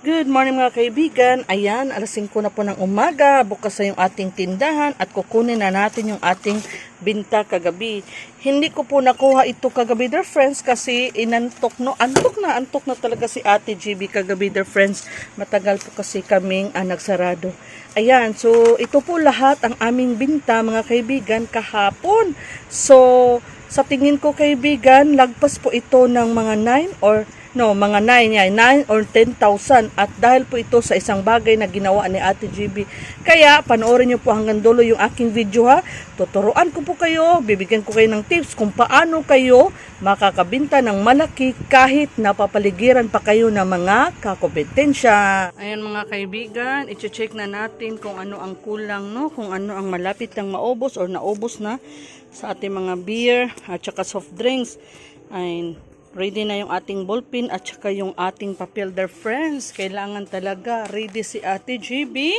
Good morning mga kaibigan. Ayan, alas 5 na po ng umaga. Bukas na yung ating tindahan at kukunin na natin yung ating binta kagabi. Hindi ko po nakuha ito kagabi, dear friends, kasi inantok no. Antok na, antok na talaga si Ate GB kagabi, dear friends. Matagal po kasi kaming ah, nagsarado. Ayan, so ito po lahat ang aming binta mga kaibigan kahapon. So, sa tingin ko kaibigan, lagpas po ito ng mga 9 or no, mga 9 yan, 9 or 10,000 at dahil po ito sa isang bagay na ginawa ni Ate GB. Kaya panoorin niyo po hanggang dulo yung aking video ha. Tuturuan ko po kayo, bibigyan ko kayo ng tips kung paano kayo makakabinta ng malaki kahit napapaligiran pa kayo ng mga kakompetensya. Ayan mga kaibigan, i-check na natin kung ano ang kulang no, kung ano ang malapit ng maubos or naubos na sa ating mga beer at saka soft drinks. Ay, ready na yung ating ballpen at saka yung ating papel their friends. Kailangan talaga ready si Ate GB.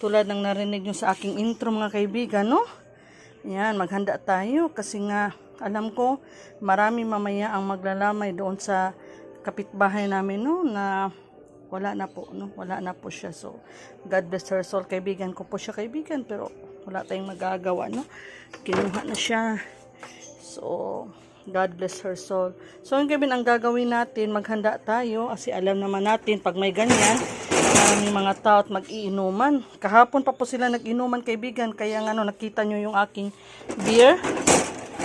Tulad ng narinig nyo sa aking intro mga kaibigan, no? Yan, maghanda tayo kasi nga alam ko marami mamaya ang maglalamay doon sa kapitbahay namin no na wala na po no wala na po siya so God bless her soul kaibigan ko po siya kaibigan pero wala tayong magagawa no kinuha na siya so God bless her soul. So yung gabi ang gagawin natin maghanda tayo kasi alam naman natin pag may ganyan maraming mga tao at mag-iinuman. Kahapon pa po sila nag-inuman kaibigan kaya nga no nakita nyo yung aking beer.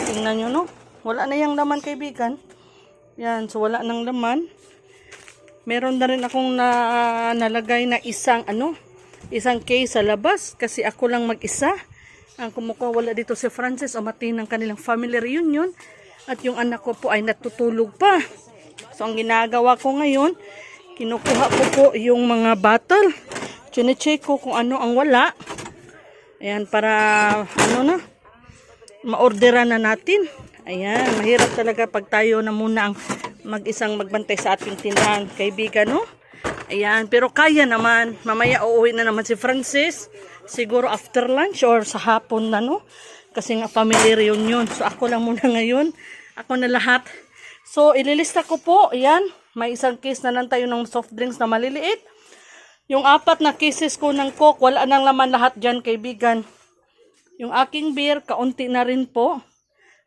Tingnan nyo no? Wala na yung laman kaibigan. Yan so wala nang laman. Meron na rin akong na, nalagay na isang ano, isang case sa labas kasi ako lang mag-isa. Ang kumukuha wala dito si Francis o mati ng kanilang family reunion at yung anak ko po ay natutulog pa. So ang ginagawa ko ngayon, kinukuha ko po yung mga bottle. Chine-check ko kung ano ang wala. Ayan, para ano na, maorderan na natin. Ayan, mahirap talaga pag tayo na muna ang mag-isang magbantay sa ating tindahan, kaibigan, no? Ayan, pero kaya naman. Mamaya uuwi na naman si Francis. Siguro after lunch or sa hapon na, no? Kasi nga family reunion. So ako lang muna ngayon. Ako na lahat. So ililista ko po, ayan. May isang case na lang tayo ng soft drinks na maliliit. Yung apat na cases ko ng coke, wala nang laman lahat dyan, kaibigan. Yung aking beer, kaunti na rin po.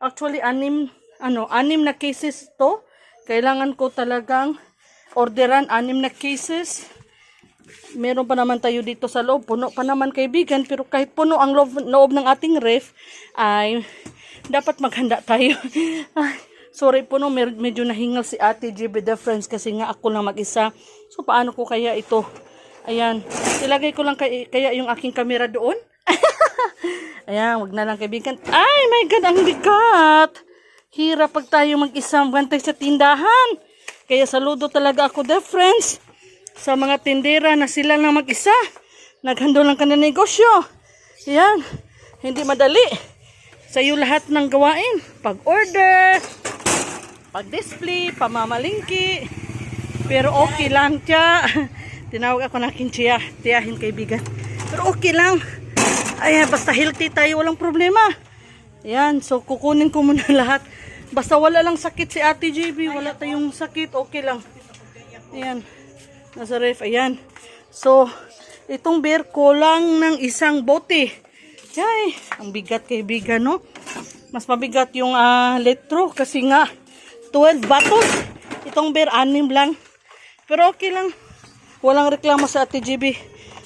Actually, anim, ano, anim na cases to. Kailangan ko talagang orderan anim na cases. Meron pa naman tayo dito sa loob. Puno pa naman kaibigan. Pero kahit puno ang loob, loob ng ating ref, ay dapat maghanda tayo. Ay, sorry po no, medyo nahingal si ate GB the friends kasi nga ako lang mag-isa. So paano ko kaya ito? Ayan. Ilagay ko lang kay, kaya yung aking camera doon. Ayan, wag na lang kaibigan. Ay, my God, ang bigat. Hirap pag tayo mag-isang bantay sa tindahan. Kaya saludo talaga ako, dear friends, sa mga tindera na sila lang mag-isa. Naghandol lang ka na negosyo. Ayan, hindi madali. Sa iyo lahat ng gawain. Pag-order, pag-display, pamamalingki. Pero okay lang, tiya. Tinawag ako ng aking tiya, tiyahin kaibigan. Pero okay lang. Ayan, basta healthy tayo, walang problema. Ayan, so kukunin ko muna lahat. Basta wala lang sakit si Ate JB, wala tayong sakit, okay lang. Ayan, nasa ref, ayan. So, itong beer ko lang ng isang bote. Yay, ang bigat kaibigan, no? Mas mabigat yung ah, letro kasi nga 12 bottles. Itong beer, anim lang. Pero okay lang. Walang reklamo sa Ate GB.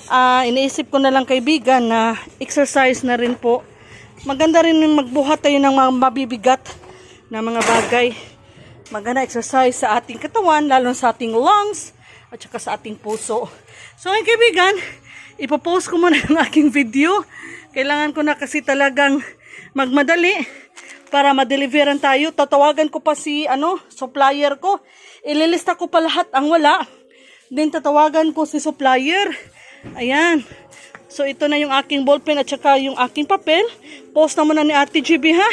Ah, iniisip ko na lang kaibigan na exercise na rin po. Maganda rin yung magbuhat tayo ng mga mabibigat na mga bagay. Maganda exercise sa ating katawan, lalo sa ating lungs, at saka sa ating puso. So, ay kaibigan, ipopost ko muna ang aking video. Kailangan ko na kasi talagang magmadali para ma-deliveran tayo. Tatawagan ko pa si ano, supplier ko. Ililista ko pa lahat ang wala. Then tatawagan ko si supplier. Ayan. So ito na yung aking ballpen at saka yung aking papel. Post na muna ni Ate GB ha.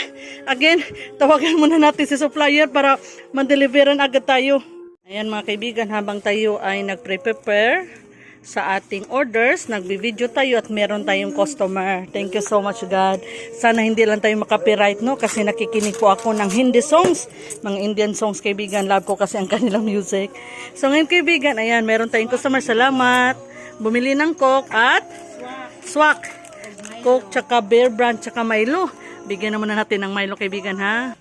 Again, tawagan muna natin si supplier para ma-deliveran agad tayo. Ayan mga kaibigan, habang tayo ay nagpre-prepare sa ating orders. Nagbi-video tayo at meron tayong customer. Thank you so much God. Sana hindi lang tayo makapiright no kasi nakikinig po ako ng Hindi songs, mga Indian songs kaibigan. Love ko kasi ang kanilang music. So ngayon kaibigan, ayan, meron tayong customer. Salamat. Bumili ng Coke at swak. Coke, tsaka Bear Brand, tsaka Milo. Bigyan naman natin ng Milo kaibigan ha.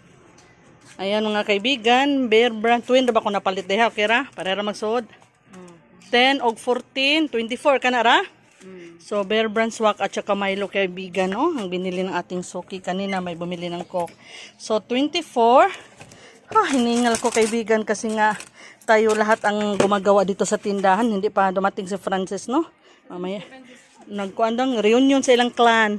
Ayan mga kaibigan, Bear Brand Twin, ba ko napalit diha, okay ra? Para ra magsuod. 10 og 14, 24 ka na ra? So, Bear Brand Swak at saka Milo kaibigan, no? Ang binili ng ating suki kanina, may bumili ng Coke. So, 24. Ah, hiningal ko kaibigan kasi nga tayo lahat ang gumagawa dito sa tindahan. Hindi pa dumating si Francis, no? Mamaya. Nagkuandang reunion sa ilang clan.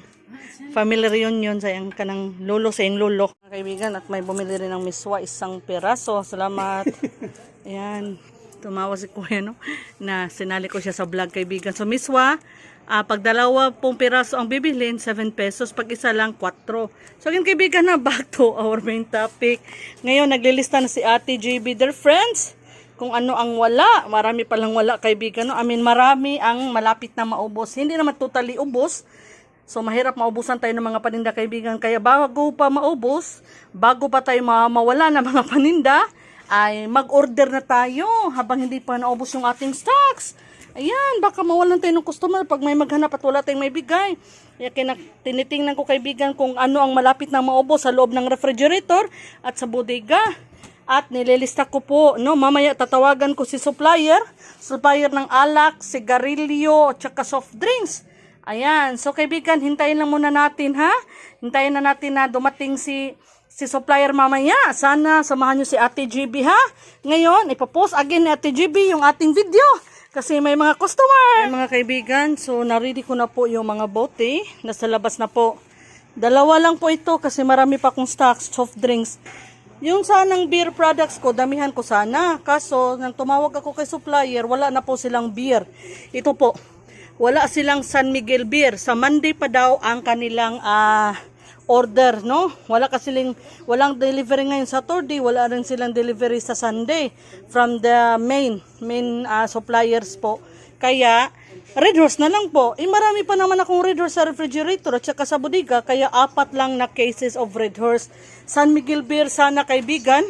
Family reunion sa iyang kanang lolo sa iyang lolo. Kaibigan, at may bumili rin ng miswa isang peraso. Salamat. Ayan. Tumawa si Kuya, no? Na sinali ko siya sa vlog kaibigan. So, miswa, ah, pag dalawa pong piraso ang bibilin, 7 pesos. Pag isa lang, 4. So, again kaibigan na, back to our main topic. Ngayon, naglilista na si Ate JB, dear friends kung ano ang wala. Marami palang wala kaibigan. No? I mean, marami ang malapit na maubos. Hindi naman totally ubos. So, mahirap maubusan tayo ng mga paninda kaibigan. Kaya bago pa maubos, bago pa tayo ma- mawala ng mga paninda, ay mag-order na tayo habang hindi pa naubos yung ating stocks. Ayan, baka mawalan tayo ng customer pag may maghanap at wala tayong may bigay. Kaya kina, tinitingnan ko kaibigan kung ano ang malapit na maubos sa loob ng refrigerator at sa bodega. At nililista ko po, no, mamaya tatawagan ko si supplier, supplier ng alak, sigarilyo, at soft drinks. Ayan, so kaibigan, hintayin lang muna natin ha. Hintayin na natin na dumating si si supplier mamaya. Sana samahan nyo si Ate GB ha. Ngayon, ipopost again ni Ate GB yung ating video. Kasi may mga customer. Ay, mga kaibigan, so naredy ko na po yung mga bote. Nasa labas na po. Dalawa lang po ito kasi marami pa akong stocks, soft drinks. Yung sanang beer products ko, damihan ko sana. Kaso, nang tumawag ako kay supplier, wala na po silang beer. Ito po, wala silang San Miguel beer. Sa Monday pa daw ang kanilang ah, order, no? Wala kasi silang, walang delivery ngayon Saturday, wala rin silang delivery sa Sunday from the main, main ah, suppliers po. Kaya, Red Horse na lang po. Eh, marami pa naman akong Red Horse sa refrigerator at saka sa bodega, kaya apat lang na cases of Red Horse. San Miguel Beer sana kaibigan,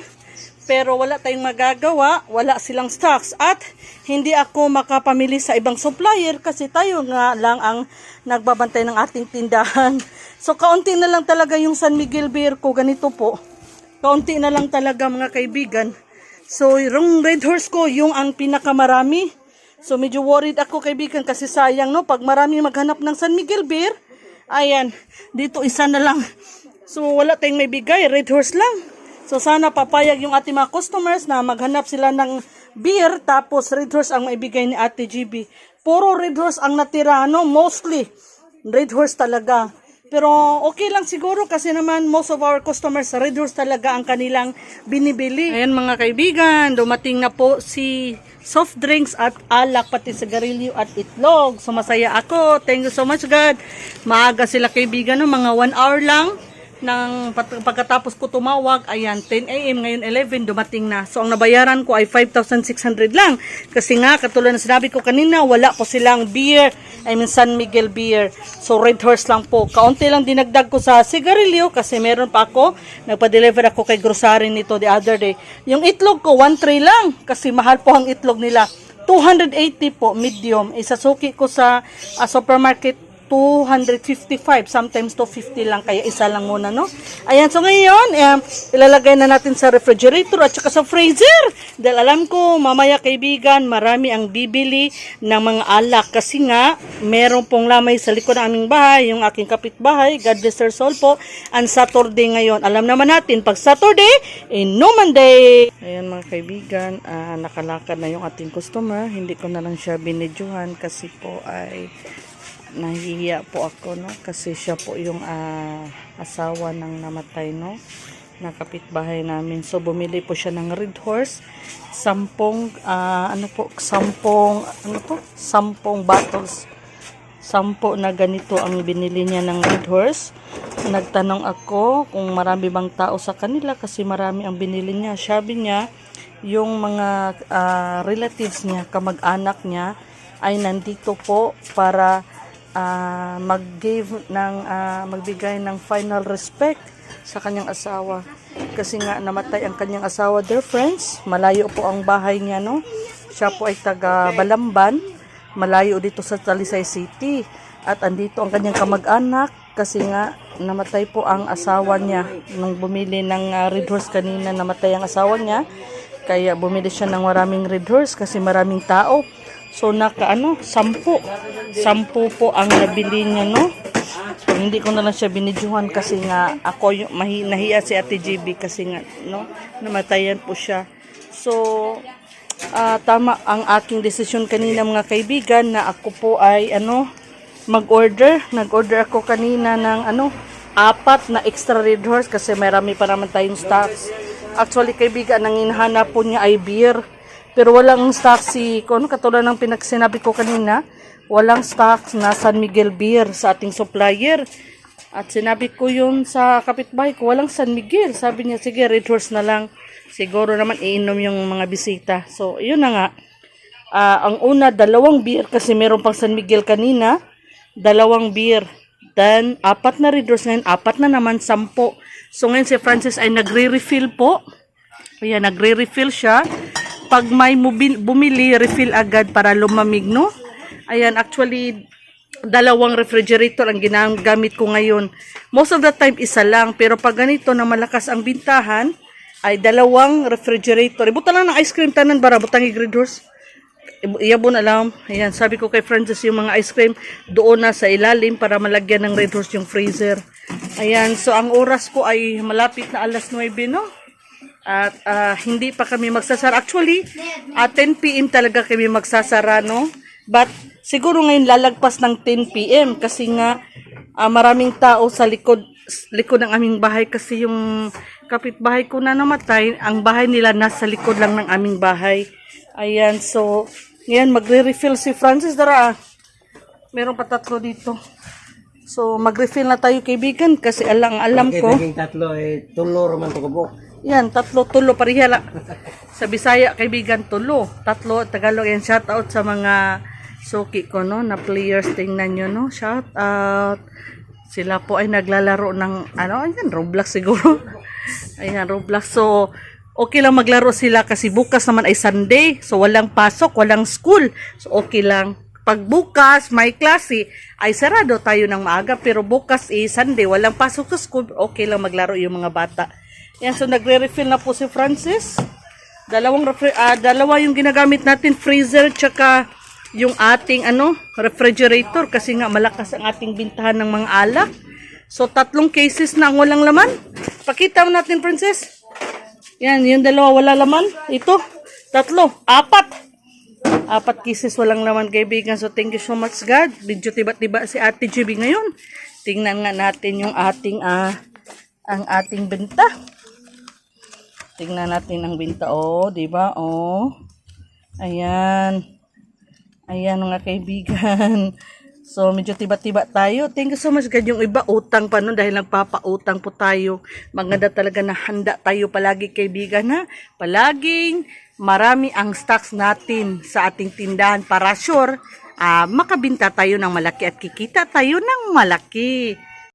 pero wala tayong magagawa, wala silang stocks at hindi ako makapamili sa ibang supplier kasi tayo nga lang ang nagbabantay ng ating tindahan. So kaunti na lang talaga yung San Miguel Beer ko, ganito po. Kaunti na lang talaga mga kaibigan. So yung Red Horse ko, yung ang pinakamarami. So medyo worried ako kaibigan kasi sayang no, pag marami maghanap ng San Miguel Beer, ayan, dito isa na lang. So wala tayong may bigay, Red Horse lang. So sana papayag yung ating mga customers na maghanap sila ng beer tapos Red Horse ang maibigay ni Ate GB. Puro Red Horse ang natira, no? Mostly Red Horse talaga. Pero okay lang siguro kasi naman most of our customers Red Horse talaga ang kanilang binibili. Ayan mga kaibigan, dumating na po si soft drinks at alak pati sigarilyo at itlog. So masaya ako. Thank you so much God. Maaga sila kaibigan, no? mga 1 hour lang ng pagkatapos ko tumawag, ayan, 10 a.m. ngayon 11 dumating na. So ang nabayaran ko ay 5,600 lang. Kasi nga, katulad na sinabi ko kanina, wala po silang beer, I mean San Miguel beer. So Red Horse lang po. Kaunti lang dinagdag ko sa sigarilyo kasi meron pa ako. Nagpa-deliver ako kay grocery nito the other day. Yung itlog ko, 1 tray lang kasi mahal po ang itlog nila. 280 po, medium. Isasuki ko sa ah, supermarket 255, sometimes 250 lang, kaya isa lang muna, no? Ayan, so ngayon, um, ilalagay na natin sa refrigerator at saka sa freezer. Dahil alam ko, mamaya kaibigan, marami ang bibili ng mga alak. Kasi nga, meron pong lamay sa likod ng aming bahay, yung aking kapitbahay, God bless her soul po, ang Saturday ngayon. Alam naman natin, pag Saturday, in no Monday. Ayan mga kaibigan, ah, nakalakad na yung ating customer. Hindi ko na lang siya binidyohan kasi po ay nahihiya po ako no? Kasi siya po yung ah, asawa ng namatay no? Na kapitbahay namin. So bumili po siya ng red horse sampung ah, ano po sampung ano to? Sampung bottles. Sampo na ganito ang binili niya ng red horse. Nagtanong ako kung marami bang tao sa kanila kasi marami ang binili niya. Sabi niya yung mga ah, relatives niya kamag-anak niya ay nandito po para ah, mag-give ng ah, magbigay ng final respect sa kanyang asawa. Kasi nga namatay ang kanyang asawa, dear friends. Malayo po ang bahay niya, no? Siya po ay taga Balamban, malayo dito sa Talisay City. At andito ang kanyang kamag-anak kasi nga namatay po ang asawa niya nung bumili ng ah, Red Horse kanina namatay ang asawa niya kaya bumili siya ng maraming Red Horse kasi maraming tao so naka ano sampu sampu po ang nabili niya no so, hindi ko na lang siya binidyuhan kasi nga ako yung mahi, nahiya si Ate GB kasi nga no namatayan po siya so ah, tama ang aking desisyon kanina mga kaibigan na ako po ay ano mag-order. Nag-order ako kanina ng ano, apat na extra red horse kasi marami pa naman tayong stocks. Actually, kaibigan, ang hinahanap po niya ay beer. Pero walang stock si, kung katulad ng pinagsinabi ko kanina, walang stocks na San Miguel beer sa ating supplier. At sinabi ko yun sa kapitbahay ko, walang San Miguel. Sabi niya, sige, red horse na lang. Siguro naman iinom yung mga bisita. So, yun na nga. Ah, ang una, dalawang beer kasi meron pang San Miguel kanina. Dalawang beer. Then, apat na Red Horse ngayon. Apat na naman, sampo. So, ngayon si Francis ay nagre-refill po. Ayan, nagre-refill siya. Pag may bumili, refill agad para lumamig, no? Ayan, actually, dalawang refrigerator ang ginagamit ko ngayon. Most of the time, isa lang. Pero pag ganito na malakas ang bintahan, ay dalawang refrigerator. Ibuta lang ng ice cream tanan bara, butang i-Red Horse. Iyabo na lang. Ayan, sabi ko kay Francis yung mga ice cream doon na sa ilalim para malagyan ng red horse yung freezer. Ayan, so ang oras ko ay malapit na alas 9, no? At ah, hindi pa kami magsasara. Actually, at 10 p.m. talaga kami magsasara, no? But siguro ngayon lalagpas ng 10 p.m. kasi nga ah, maraming tao sa likod likod ng aming bahay kasi yung kapitbahay ko na namatay, ang bahay nila nasa likod lang ng aming bahay. Ayan, so, ngayon magre-refill si Francis. Dara, ah. meron pa tatlo dito. So, mag-refill na tayo kaibigan kasi alang alam ko. Tatlo eh, tulo raman to ko Yan, tatlo, tulo, pareha la. Sa Bisaya, kaibigan, tulo. Tatlo, Tagalog, yan, shout out sa mga suki ko, no, na players, tingnan nyo, no, shout out. Sila po ay naglalaro ng, ano, ayan, Roblox siguro. ayan, Roblox. So, okay lang maglaro sila kasi bukas naman ay Sunday. So, walang pasok, walang school. So, okay lang. Pag bukas, may klase, ay sarado tayo ng maaga. Pero bukas is Sunday, walang pasok sa school. Okay lang maglaro yung mga bata. Yan, so nagre-refill na po si Francis. Dalawang refri- ah, dalawa yung ginagamit natin, freezer tsaka yung ating ano, refrigerator kasi nga malakas ang ating bintahan ng mga alak. So tatlong cases na ang walang laman. Pakita mo natin, Princess. Yan, yung dalawa wala laman. Ito, tatlo, apat. Apat cases walang laman kaibigan. So thank you so much God. Medyo tiba-tiba si Ate GB ngayon. Tingnan nga natin yung ating ah ang ating benta. Tingnan natin ang binta. Oh, di ba? Oh. Ayan. Ayan mga kaibigan. So, medyo tiba-tiba tayo. Thank you so much, God. Iba, utang pa nun dahil nagpapautang po tayo. Maganda talaga na handa tayo palagi, kaibigan, ha? Palaging marami ang stocks natin sa ating tindahan para sure ah, makabinta tayo ng malaki at kikita tayo ng malaki.